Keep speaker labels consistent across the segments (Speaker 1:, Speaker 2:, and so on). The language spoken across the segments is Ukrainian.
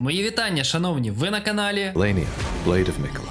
Speaker 1: Мої вітання, шановні, ви на каналі.
Speaker 2: Melania, Blade of Mikola.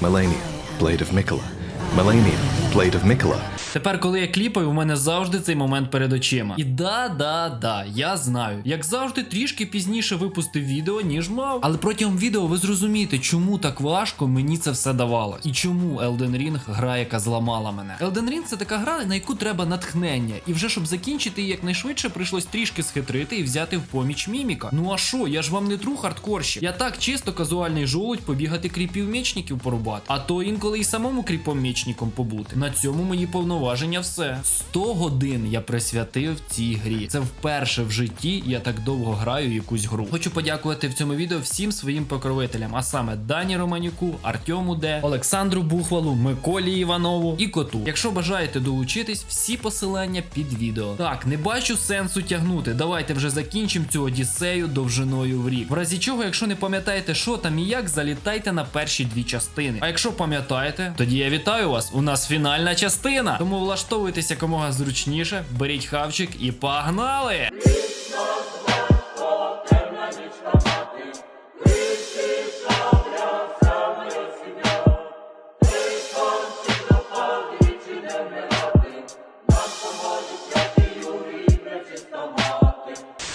Speaker 2: Melania, Blade of Mikola. Melania, Blade of Mikola.
Speaker 1: Тепер, коли я кліпаю, у мене завжди цей момент перед очима. І да, да, да, я знаю. Як завжди, трішки пізніше випустив відео, ніж мав. Але протягом відео ви зрозумієте, чому так важко мені це все давалось. І чому Elden Ring гра, яка зламала мене. Elden Ring це така гра, на яку треба натхнення. І вже щоб закінчити її якнайшвидше, прийшлось трішки схитрити і взяти в поміч міміка. Ну а що, я ж вам не тру хардкорщик. Я так чисто казуальний жолудь побігати кріпів мечників порубати. А то інколи і самому кріпом мечником побути. На цьому мої повноваження все. 100 годин я присвятив цій грі. Це вперше в житті я так довго граю якусь гру. Хочу подякувати в цьому відео всім своїм покровителям, а саме Дані Романюку, Артему Де, Олександру Бухвалу, Миколі Іванову і Коту. Якщо бажаєте долучитись, всі посилання під відео. Так, не бачу сенсу тягнути. Давайте вже закінчимо цю одіссею довжиною в рік. В разі чого, якщо не пам'ятаєте, що там і як, залітайте на перші дві частини. А якщо пам'ятаєте, тоді я вітаю вас. У нас фінальна частина. Тому влаштовуйтеся якомога зручніше, беріть хавчик і погнали!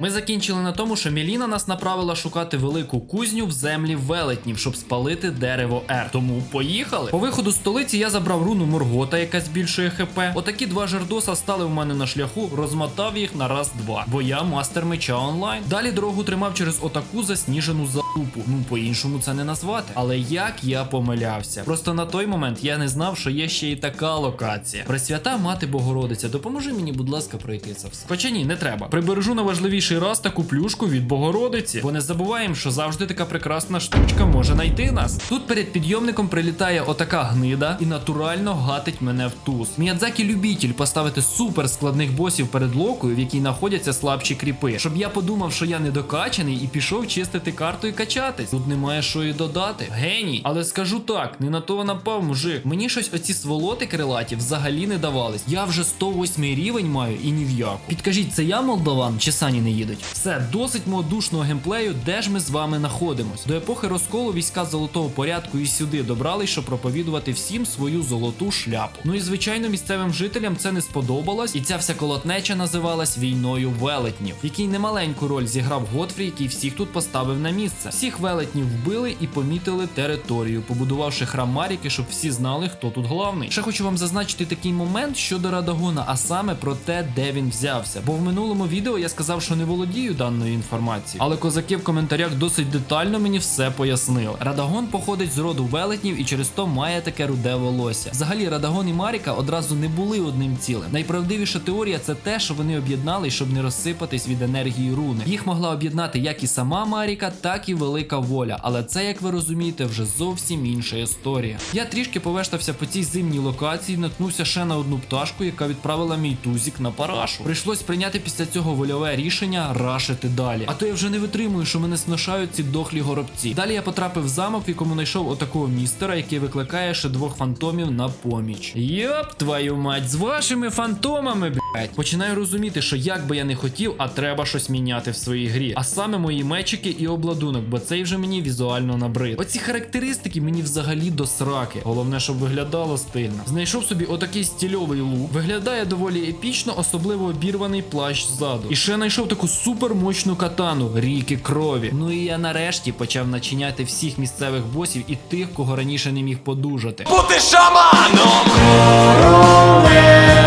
Speaker 1: Ми закінчили на тому, що Міліна нас направила шукати велику кузню в землі велетнів, щоб спалити дерево Р. Тому поїхали. По виходу з столиці я забрав руну Моргота, яка збільшує хп. Отакі два жердоса стали в мене на шляху, розмотав їх на раз-два. Бо я мастер меча онлайн. Далі дорогу тримав через отаку засніжену залупу. Ну по-іншому це не назвати. Але як я помилявся. Просто на той момент я не знав, що є ще і така локація. Пресвята мати Богородиця, допоможи мені, будь ласка, пройти це все. Хоча ні, не треба. Прибережу на важливіший раз таку плюшку від Богородиці. Бо не забуваємо, що завжди така прекрасна штучка може знайти нас. Тут перед підйомником прилітає отака гнида і натурально гатить мене в туз. Міядзакі любитель поставити супер складних босів перед локою, в якій знаходяться слабші кріпи. Щоб я подумав, що я недокачаний і пішов чистити карту і качатись. Тут немає що і додати. Геній. Але скажу так, не на того напав мужик. Мені щось оці сволоти крилаті взагалі не давались. Я вже 108 рівень маю і ні в яку. Підкажіть, це я молдаван чи сані не їдуть? Все, досить мого душного геймплею, де ж ми з вами знаходимось. До епохи розколу війська золотого порядку і сюди добрались, щоб проповідувати всім свою золоту шляпу. Ну і звичайно, місцевим жителям це не сподобалось, і ця вся колотнеча називалась війною велетнів, в якій немаленьку роль зіграв Готфрі, який всіх тут поставив на місце. Всіх велетнів вбили і помітили територію, побудувавши храм Маріки, щоб всі знали, хто тут главний. Ще хочу вам зазначити такий момент щодо Радагона, а саме про те, де він взявся. Бо в минулому відео я сказав, що не володію даною інформацією, але козаки в коментарях досить детально мені все пояснили. Радагон походить з роду велетнів і через то має таке руде волосся. Взагалі, Радагон і Маріка одразу не були одним цілим. Найправдивіша теорія це те, що вони об'єднались, щоб не розсипатись від енергії руни. Їх могла об'єднати як і сама Маріка, так і велика воля. Але це, як ви розумієте, вже зовсім інша історія. Я трішки повештався по цій зимній локації, наткнувся ще на одну пташку, яка відправила мій тузік на парашу. Прийшлось прийняти після цього вольове рішення рашити далі. А то я вже не витримую, що мене сношають ці дохлі горобці. Далі я потрапив в замок, в якому знайшов отакого містера, який викликає ще двох фантомів на поміч. Йоп, твою мать, з вашими фантомами, блять. Починаю розуміти, що як би я не хотів, а треба щось міняти в своїй грі. А саме мої мечики і обладунок, бо цей вже мені візуально набрид. Оці характеристики мені взагалі до сраки. Головне, щоб виглядало стильно. Знайшов собі отакий стільовий лук. Виглядає доволі епічно, особливо обірваний плащ ззаду. І ще знайшов таку супермощну катану ріки крові. Ну і я нарешті почав начиняти всіх місцевих босів і тих, кого раніше не міг подужати.
Speaker 3: бути шаманом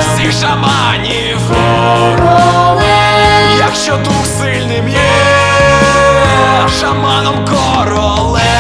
Speaker 3: всіх шаманів Якщо дух сильним є шаманом королем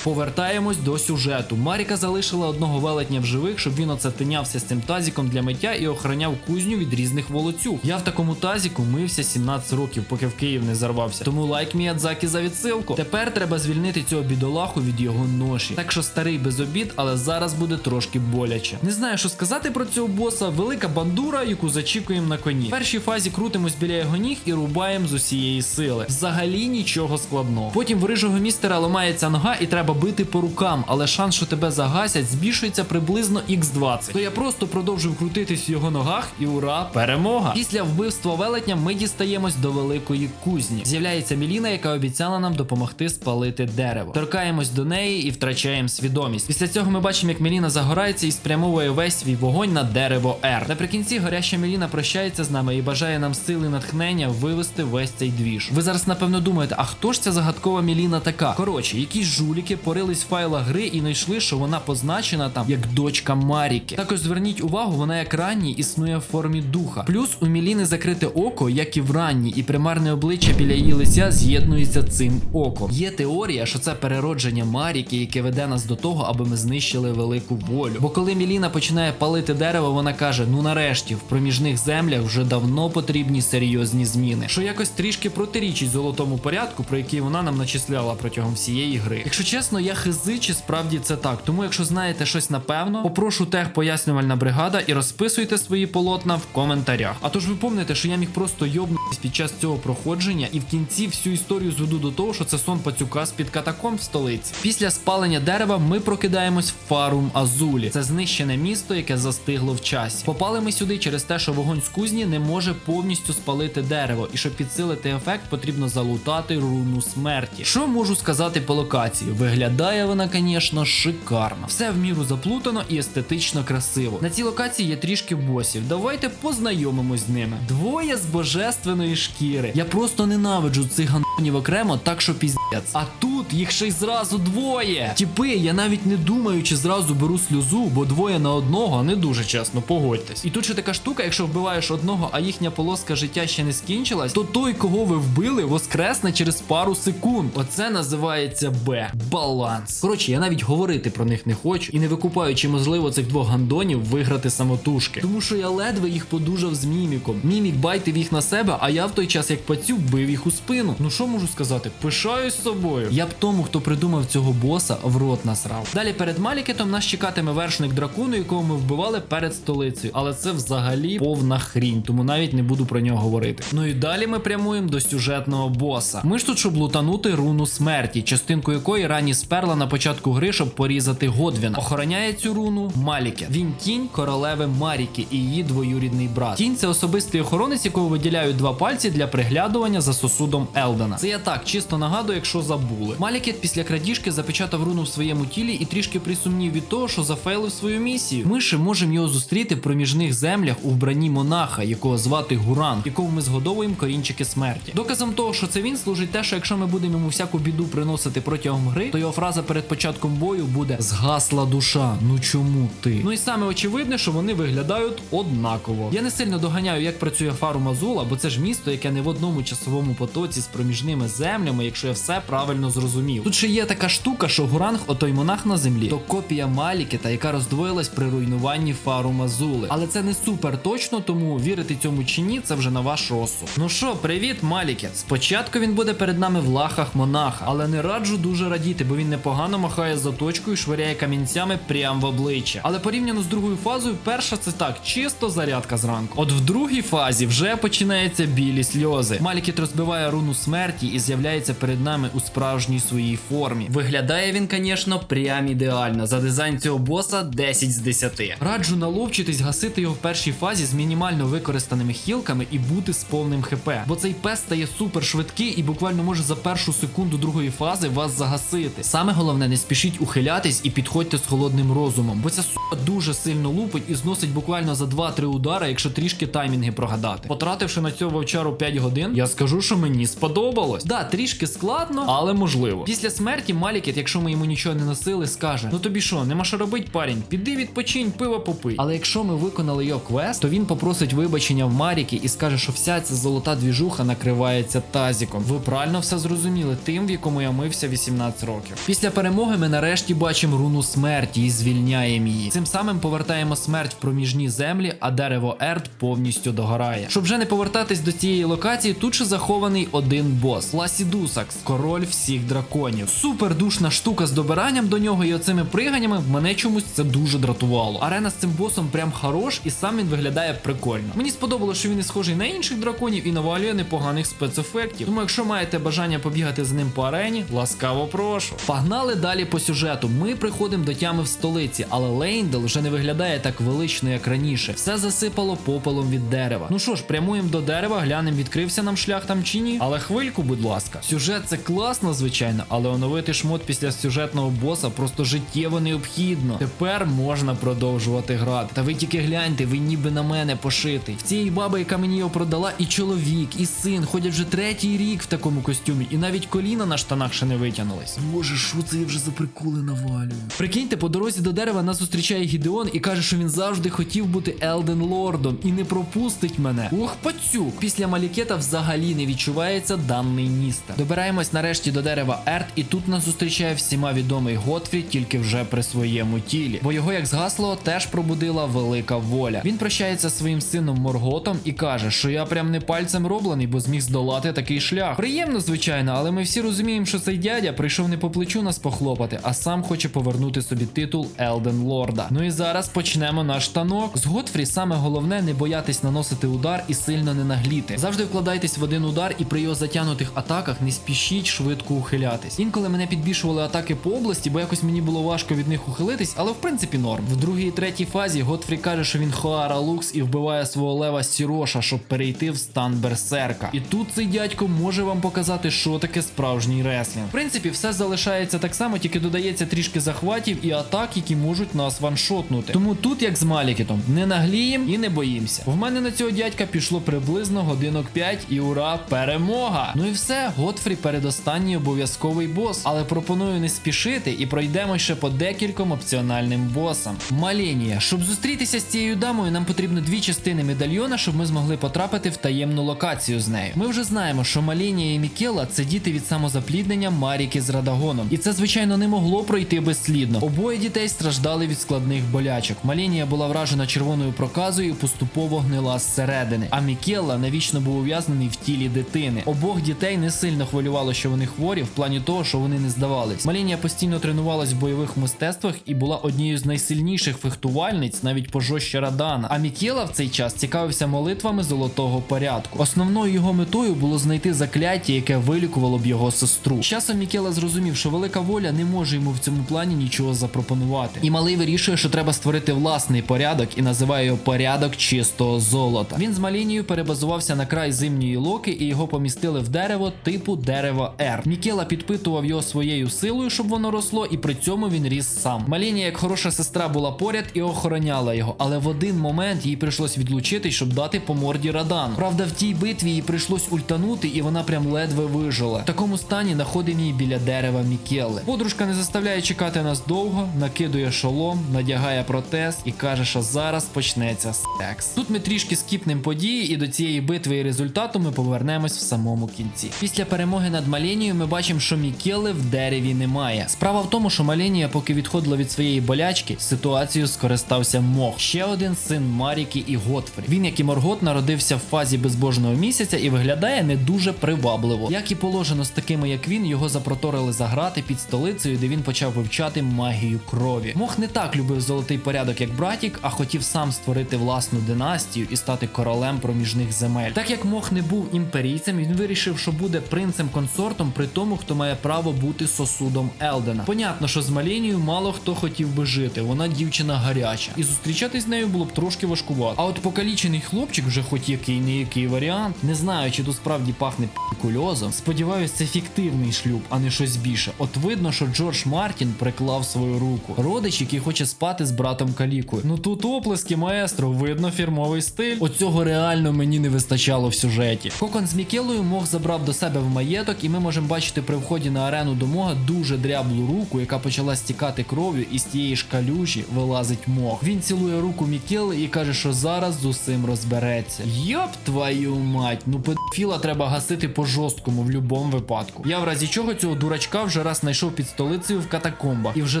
Speaker 1: Повертаємось до сюжету. Маріка залишила одного велетня в живих, щоб він оце тинявся з цим тазіком для миття і охороняв кузню від різних волоцюг. Я в такому тазіку мився 17 років, поки в Київ не зарвався. Тому лайк Міядзакі за відсилку. Тепер треба звільнити цього бідолаху від його ноші. Так що старий без обід, але зараз буде трошки боляче. Не знаю, що сказати про цього боса. Велика бандура, яку зачікуємо на коні. В першій фазі крутимось біля його ніг і рубаємо з усієї сили. Взагалі нічого складного. Потім в рижого містера ламається нога і треба бити по рукам, але шанс, що тебе загасять, збільшується приблизно x20. То я просто продовжив крутитись в його ногах, і ура, перемога! Після вбивства велетня ми дістаємось до великої кузні. З'являється Міліна, яка обіцяла нам допомогти спалити дерево. Торкаємось до неї і втрачаємо свідомість. Після цього ми бачимо, як Міліна загорається і спрямовує весь свій вогонь на дерево R. Наприкінці горяща Міліна прощається з нами і бажає нам сили натхнення вивести весь цей двіж. Ви зараз напевно думаєте, а хто ж ця загадкова Міліна така? Коротше, якісь жуліки порились в файлах гри і знайшли, що вона позначена там як дочка Маріки. Також зверніть увагу, вона як ранній існує в формі духа. Плюс у Міліни закрите око, як і в ранній, і примарне обличчя біля її лиця з'єднується цим оком. Є теорія, що це переродження Маріки, яке веде нас до того, аби ми знищили велику волю. Бо коли Міліна починає палити дерево, вона каже: ну нарешті, в проміжних землях вже давно потрібні серйозні зміни, що якось трішки протирічить золотому порядку, про який вона нам начисляла протягом всієї гри. Якщо чесно, я хизи, чи справді це так. Тому, якщо знаєте щось напевно, попрошу тех пояснювальна бригада і розписуйте свої полотна в коментарях. А то ж ви помните, що я міг просто йобнутись під час цього проходження, і в кінці всю історію зведу до того, що це сон пацюка з під катакомб в столиці. Після спалення дерева ми прокидаємось в Фарум Азулі. Це знищене місто, яке застигло в часі. Попали ми сюди через те, що вогонь з кузні не може повністю спалити дерево, і щоб підсилити ефект, потрібно залутати руну смерті. Що можу сказати по локації? Виглядає вона, звісно, шикарно. Все в міру заплутано і естетично красиво. На цій локації є трішки босів. Давайте познайомимось з ними. Двоє з божественної шкіри. Я просто ненавиджу цих ганонів окремо, так що піздець. А тут їх ще й зразу двоє. Тіпи, я навіть не думаю, чи зразу беру сльозу, бо двоє на одного не дуже чесно, погодьтесь. І тут ще така штука, якщо вбиваєш одного, а їхня полоска життя ще не скінчилась, то той, кого ви вбили, воскресне через пару секунд. Оце називається Б. Баланс. Коротше, я навіть говорити про них не хочу і не викупаю, чи можливо цих двох гандонів виграти самотужки. Тому що я ледве їх подужав з міміком. Мімік байтив їх на себе, а я в той час, як пацюк, бив їх у спину. Ну що можу сказати? Пишаюсь собою. Я б тому, хто придумав цього боса, в рот насрав. Далі перед Малікетом нас чекатиме вершник дракону, якого ми вбивали перед столицею. Але це взагалі повна хрінь, тому навіть не буду про нього говорити. Ну і далі ми прямуємо до сюжетного боса. Ми ж тут, щоб лутанути руну смерті, частинку якої рані сперла на початку гри, щоб порізати Годвіна. Охороняє цю руну Маліке. Він тінь королеви Маріки і її двоюрідний брат. Тінь це особистий охоронець, якого виділяють два пальці для приглядування за сосудом Елдена. Це я так чисто нагадую, якщо забули. Малікет після крадіжки запечатав руну в своєму тілі і трішки присумнів від того, що зафейлив свою місію. Ми ще можемо його зустріти в проміжних землях у вбранні монаха, якого звати Гуран, якого ми згодовуємо корінчики смерті. Доказом того, що це він служить те, що якщо ми будемо йому всяку біду приносити протягом гри, то його фраза перед початком бою буде згасла душа. Ну чому ти? Ну і саме очевидне, що вони виглядають однаково. Я не сильно доганяю, як працює Фару Мазула, бо це ж місто, яке не в одному часовому потоці з проміжними землями, якщо я все правильно зрозумів. Тут ще є така штука, що Гуранг, отой монах на землі, то копія Малікета, яка роздвоїлась при руйнуванні Фару Мазули. Але це не супер точно, тому вірити цьому чи ні, це вже на ваш розсуд. Ну що, привіт, Малікет. Спочатку він буде перед нами в лахах монаха, але не раджу дуже радіти, бо він непогано махає заточкою і швиряє камінцями прямо в обличчя. Але порівняно з другою фазою, перша це так, чисто зарядка зранку. От в другій фазі вже починаються білі сльози. Малікет розбиває руну смерті і з'являється перед нами у справжній своїй формі. Виглядає він, звісно, прям ідеально. За дизайн цього боса 10 з 10. Раджу наловчитись гасити його в першій фазі з мінімально використаними хілками і бути з повним хп. Бо цей пес стає супер швидкий і буквально може за першу секунду другої фази вас загасити. Саме головне, не спішіть ухилятись і підходьте з холодним розумом, бо ця сука дуже сильно лупить і зносить буквально за 2-3 удари, якщо трішки таймінги прогадати. Потративши на цього вовчару 5 годин, я скажу, що мені сподобалось. Да, трішки складно, але можливо. Після смерті Малікет, якщо ми йому нічого не носили, скаже: Ну тобі що, нема що робить, парень? Піди відпочинь, пиво попий. Але якщо ми виконали його квест, то він попросить вибачення в Маріки і скаже, що вся ця золота двіжуха накривається тазіком. Ви правильно все зрозуміли, тим, в якому я мився 18 років. Після перемоги ми нарешті бачимо руну смерті і звільняємо її. Цим самим повертаємо смерть в проміжні землі, а дерево Ерд повністю догорає. Щоб вже не повертатись до цієї локації, тут ще захований один бос Ласідусакс, король всіх драконів. Драконів. Супер душна штука з добиранням до нього і оцими приганнями мене чомусь це дуже дратувало. Арена з цим босом прям хорош, і сам він виглядає прикольно. Мені сподобалося, що він і схожий на інших драконів і навалює непоганих спецефектів. Тому, якщо маєте бажання побігати з ним по арені, ласкаво прошу. Погнали далі по сюжету. Ми приходимо до тями в столиці, але Лейндел вже не виглядає так велично, як раніше. Все засипало попелом від дерева. Ну що ж, прямуємо до дерева, глянемо, відкрився нам шлях там чи ні. Але хвильку, будь ласка. Сюжет це класно, звичайно, але оновити шмот після сюжетного боса просто життєво необхідно. Тепер можна продовжувати грати. Та ви тільки гляньте, ви ніби на мене пошитий. В цієї баби, яка мені його продала, і чоловік, і син ходять вже третій рік в такому костюмі, і навіть коліна на штанах ще не витягнулись. Боже, що це я вже за приколи навалюю? Прикиньте, по дорозі до дерева нас зустрічає Гідеон і каже, що він завжди хотів бути Елден Лордом і не пропустить мене. Ух, пацю! Після Малікета взагалі не відчувається даний містер. Добираємось нарешті до дерева Ерт, і тут нас зустрічає всіма відомий Готфрі, тільки вже при своєму тілі. Бо його, як згасло, теж пробудила велика воля. Він прощається своїм сином Морготом і каже, що я прям не пальцем роблений, бо зміг здолати такий шлях. Приємно, звичайно, але ми всі розуміємо, що цей дядя прийшов не по плечу нас похлопати, а сам хоче повернути собі титул Елден Лорда. Ну і зараз почнемо наш танок. З Готфрі саме головне не боятись наносити удар і сильно не нагліти. Завжди вкладайтесь в один удар і при його затягнутих атаках не спішіть швидко ухилятись. Інколи мене підбільшували атаки по області, бо якось мені було важко від них ухилитись, але в принципі норм. В другій і третій фазі Готфрі каже, що він Хоара Лукс і вбиває свого лева Сіроша, щоб перейти в стан берсерка. І тут цей дядько може вам показати, що таке справжній реслінг. В принципі, все залишається так само, тільки додається трішки захватів і атак, які можуть нас ваншотнути. Тому тут, як з Малікітом, не наглієм і не боїмося. В мене на цього дядька пішло приблизно годинок 5 і ура, перемога! Ну і все, Готфрі передостанній обов'язковий бос. Але пропоную не спішити і пройдемо ще по декільком опціональним босам. Маленія, щоб зустрітися з цією дамою, нам потрібно дві частини медальйона, щоб ми змогли потрапити в таємну локацію з нею. Ми вже знаємо, що Малінія і Мікела це діти від самозапліднення Маріки з Радагоном. І це, звичайно, не могло пройти безслідно. Обоє дітей страждали від складних болячок. Малінія була вражена червоною проказою і поступово гнила зсередини. А Мікелла навічно був ув'язнений в тілі дитини. Обох дітей не сильно хвилювало, що вони хворі, в плані того, що вони не здавались. Малінія постійно тренувалась в бойових мистецтвах і була однією з найсильніших фехтувальниць, навіть пожорстче Радана. А Мікела в цей час цікавився молитвами золотого порядку. Основною його метою було знайти закляття, яке вилікувало б його сестру. З Часом Мікела зрозумів, що велика воля не може йому в цьому плані нічого запропонувати. І малий вирішує, що треба створити власний порядок і називає його порядок чистого золота. Він з Малінією перебазувався на край зимньої локи і його помістили в дерево типу дерева Р. Мікела підпитував його своєю силою, щоб воно росло, і при цьому він ріс сам. Малінія, як хороша сестра, була поряд і охороняла його, але в один момент їй прийшлось відлучитись, щоб дати по морді Радану. Правда, в тій битві їй прийшлось ультанути, і вона прям ледве вижила. В такому стані знаходимо її біля дерева Мікели. Подружка не заставляє чекати нас довго, накидує шолом, надягає протез і каже, що зараз почнеться секс. Тут ми трішки скіпнемо події, і до цієї битви і результату ми повернемось в самому кінці. Після перемоги над Маленією ми бачимо, що Мікели в дереві немає. Справа в тому, що Маленія, поки відходила від своєї болячки, ситуацією скористався Мох. Ще один син Маріки і Готфрі. Він, як і Моргот, народився в фазі безбожного місяця і виглядає не дуже привабливо. Як і положено з такими, як він, його запроторили за грати під столицею, де він почав вивчати магію крові. Мох не так любив золотий порядок, як братік, а хотів сам створити власну династію і стати королем проміжних земель. Так як Мох не був імперійцем, він вирішив, що буде принцем-консортом при тому, хто має право бути сосудом Елдена. Понятно, що з Малінією мало хто хотів би жити. Вона дівчина гаряча, і зустрічатись з нею було б трошки важкувато. А от покалічений хлопчик вже хоч який не який варіант. Не знаю, чи тут справді пахне пікульозом. Сподіваюсь, це фіктивний шлюб, а не щось більше. От видно, що Джордж Мартін приклав свою руку. Родич, який хоче спати з братом Калікою. Ну тут оплески, маестро, видно фірмовий стиль. Оцього реально мені не вистачало в сюжеті. Кокон з Мікелою Мох забрав до себе в маєток, і ми можемо бачити при вході на арену до Мога дуже дряблу руку, яка почала стікати кров'ю, і з тієї ж калюжі вилазить Мох. Він цілує руку Мікели і каже, що зараз з усім розбереться. Йоп твою мать, ну педофіла треба гасити по жорсткому в будь-якому випадку. Я в разі чого цього дурачка вже раз знайшов під столицею в катакомбах, і вже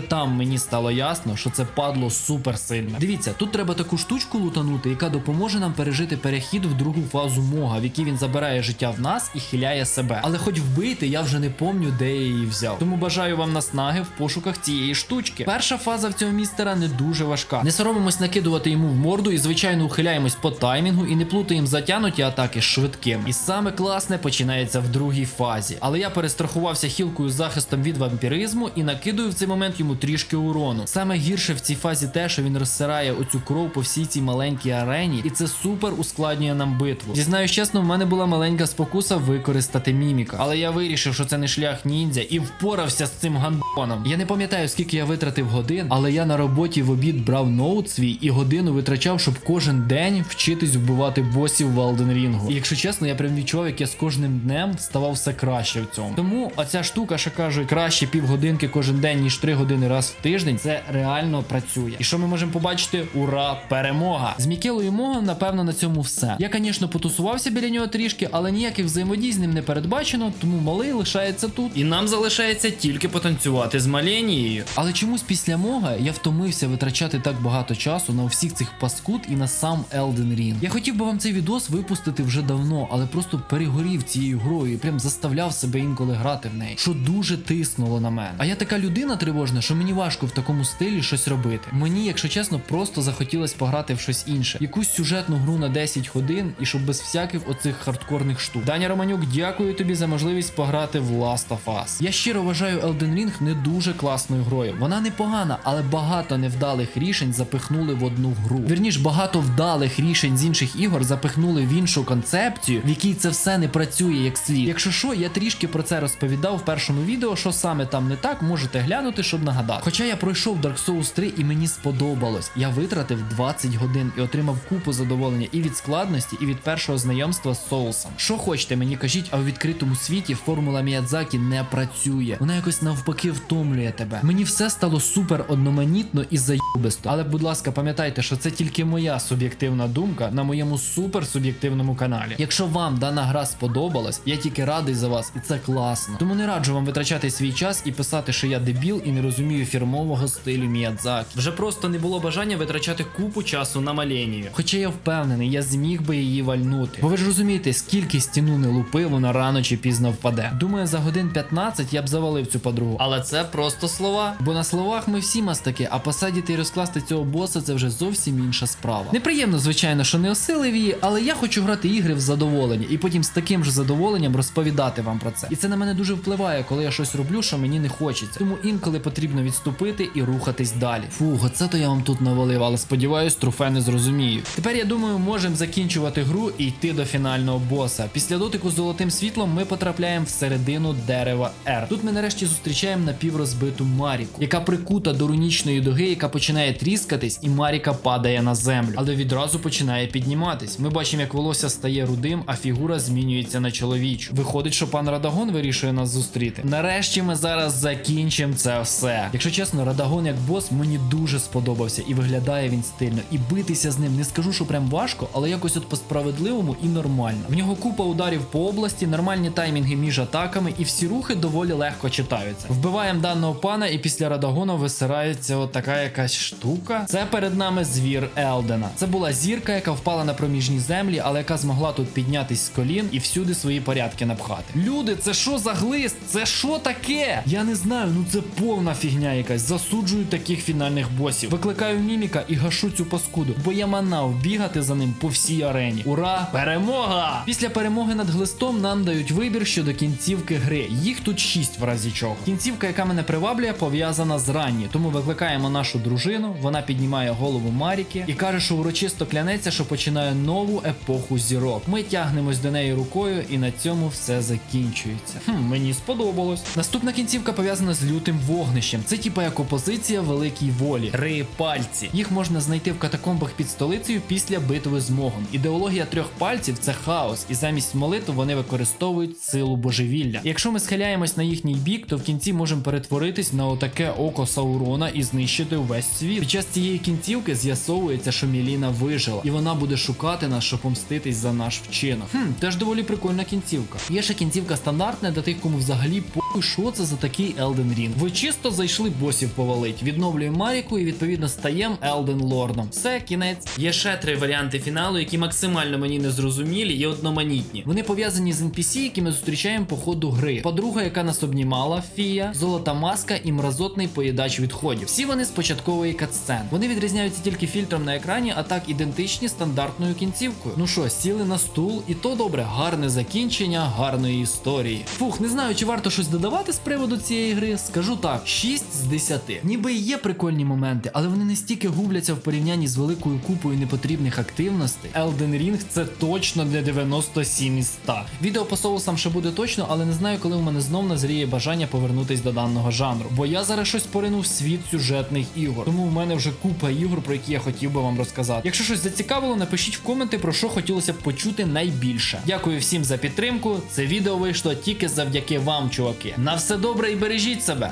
Speaker 1: там мені стало ясно, що це падло супер сильно. Дивіться, тут треба таку штучку лутанути, яка допоможе нам пережити перехід в другу фазу мога, в якій він забирає життя в нас і хиляє себе. Але хоч вбити я вже не помню, де я її взяв. Тому бажаю вам наснаги в пошуках цієї штучки. Перша фаза в цього містера не дуже важка. Не соромимось накидувати йому в морду і, звичайно, ухиляємось по таймінгу і не плутаємо затянуті атаки швидкими. І саме класне починається в другій фазі. Але я перестрахувався хілкою захистом від вампіризму і накидую в цей момент йому трішки урону. Саме гірше в цій фазі те, що він розсирає оцю кров по всій цій маленькій арені, і це супер ускладнює нам битву. Зізнаюсь чесно, в мене була маленька спокуса використати міміка, але я вирішив, що це не шлях ніндзя, і впорався з цим гандоном. Я не пам'ятаю, скільки я витратив годин, але я на роботі в обід брав ноут свій і годину витрачав, щоб кожен день вчитись вбивати босів в Elden Ring. Якщо чесно, я прям відчував, як я з кожним днем ставав все краще в цьому. Тому оця штука, що кажуть, краще півгодинки кожен день, ніж три години раз в тиждень, це реально працює. І що ми можемо побачити? Ура! Перемога! З Мікелою Могом, напевно, на цьому все. Я, звісно, потусувався біля нього трішки, але ніяких взаємодій з ним не передбачено, тому малий лишається тут. І нам залишається тільки потанцювати з Маленією. Але чомусь після мога я втомився витрачати так багато часу на всіх цих паскуд і на сам Elden Ring. Я хотів би вам цей відос випустити вже давно, але просто перегорів цією грою і прям заставляв себе інколи грати в неї, що дуже тиснуло на мене. А я така людина тривожна, що мені важко в такому стилі щось робити. Мені, якщо чесно, просто захотілось пограти в щось інше, якусь сюжетну гру на 10 годин, і щоб без всяких оцих хардкорних штук. Даня Романюк, дякую тобі за можливість пограти в Last of Us. Я щиро вважаю Elden Ring не дуже класною грою. Вона непогана, але багато невдалих рішень запихнули в одну гру. Вірніш, багато вдалих рішень з інших ігор запихнули в іншу концепцію, в якій це все не працює як слід. Якщо що, я трішки про це розповідав в першому відео, що саме там не так, можете глянути, щоб нагадати. Хоча я пройшов Dark Souls 3 і мені сподобалось. Я витратив 20 годин і отримав купу задоволення і від складності, і від першого знайомства з соусом. Що хочете, мені кажіть, а у відкритому світі формула Міядзакі не працює. Вона якось навпаки втомлює тебе. Мені все стало супер одноманітно і заєбисто. Але, будь ласка, пам'ятайте, що це тільки моя суб'єктивна думка на моєму супер суб'єктивному каналі. Якщо вам дана гра сподобалась, я тільки радий за вас, і це класно. Тому не раджу вам витрачати свій час і писати, що я дебіл і не розумію фірмового стилю Міядзакі. Вже просто не було бажання витрачати купу часу на маленію. Хоча я впевнений, я зміг би її вальнути. Бо ви ж розумієте, скільки стіну не лупи, вона рано чи пізно впаде. Думаю, за годин 15 я б завалив цю подругу. Але це просто слова. Бо на словах ми всі мастаки, а посадити і розкласти цього боса це вже зовсім інша справа. Неприємно, звичайно, що не осилив її, але я хочу грати ігри в задоволення і потім з таким же задоволенням розповідати вам про це. І це на мене дуже впливає, коли я щось роблю, що мені не хочеться. Тому інколи потрібно відступити і рухатись далі. Фух, оце то я вам тут навалив, але сподіваюсь, труфе не зрозумію. Тепер я думаю, можемо закінчувати гру і йти до фінального боса. Після дотику з золотим світлом ми потрапляємо всередину дерева R. Тут ми нарешті зустрічаємо напіврозбиту Маріку, яка прикута до рунічної дуги, яка починає тріскатись, і Маріка падає на землю, але відразу починає підніматись. Ми бачимо, як волосся стає рудим, а фігура змінюється на чоловічу. Виходить, що пан Радагон вирішує нас зустріти. Нарешті ми зараз закінчимо це все. Якщо чесно, Радагон як бос мені дуже сподобався і виглядає він стильно. І битися з ним не скажу, що прям важко, але якось от по справедливому і нормально. В нього купа ударів по області, нормальні таймінги між атаками, і всі рухи доволі легко читаються. Вбиваємо даного пана, і після Радагона висирається от така якась штука. Це перед нами звір Елдена. Це була зірка, яка впала на проміжні землі, але яка змогла тут піднятись з колін і всюди свої порядки напхати. Люди, це що за глист? Це що таке? Я не знаю, ну це повна фігня якась. Засуджую таких фінальних босів. Викликаю міміка і гашу цю паскуду, бо я манав бігати за ним по всій арені. Ура! Перемога! Після перемоги над глистом нам дають вибір щодо кінцівки гри. Їх тут шість в разі чого. Кінцівка, яка мене приваблює, пов'язана з ранні. Тому викликаємо нашу дружину. Вона піднімає голову Маріки і каже, що урочисто клянеться, що починає нову епоху зірок. Ми тягнемось до неї рукою, і на цьому все закінчується. Хм, мені сподобалось. Наступна кінцівка пов'язана з лютим вогнищем. Це типа як опозиція великій волі. Три пальці. Їх можна знайти в катакомбах під столицею після битви з Могом. Ідеологія трьох пальців це хаос, і замість молитв вони використовують силу божевілля. Якщо ми схиляємось на їхній бік, то в кінці можемо перетворитись на отаке око Саурона і знищити увесь світ. Під час цієї кінцівки з'ясовується, що Міліна вижила, і вона буде шукати нас, щоб помститись за наш вчинок. Хм, теж доволі прикольна кінцівка. Є ще кінцівка стандартна для тих, кому взагалі похуй, що це за такий Elden Ring. Ви чисто зайшли босів повалить, відновлюємо Маріку і відповідно стаємо Elden Лордом. Все, кінець. Є ще три варіанти фіналу, які максимально мені не зрозумілі і одноманітні. Вони пов'язані з NPC, які ми зустрічаємо по ходу гри. Гри, подруга, яка нас обнімала, фія, золота маска і мразотний поїдач відходів. Всі вони з початкової катсцен. Вони відрізняються тільки фільтром на екрані, а так ідентичні стандартною кінцівкою. Ну що, сіли на стул, і то добре, гарне закінчення гарної історії. Фух, не знаю, чи варто щось додавати з приводу цієї гри. Скажу так: 6 з 10. Ніби є прикольні моменти, але вони не стільки губляться в порівнянні з великою купою непотрібних активностей. Elden Ring це точно не 97 із 100. Відео по соусам ще буде точно, але не знаю, коли в мене знов назріє бажання повернутись до даного жанру. Бо я зараз щось поринув в світ сюжетних ігор. Тому в мене вже купа ігор, про які я хотів би вам розказати. Якщо щось зацікавило, напишіть в коменти, про що хотілося б почути найбільше. Дякую всім за підтримку. Це відео вийшло тільки завдяки вам, чуваки. На все добре і бережіть себе.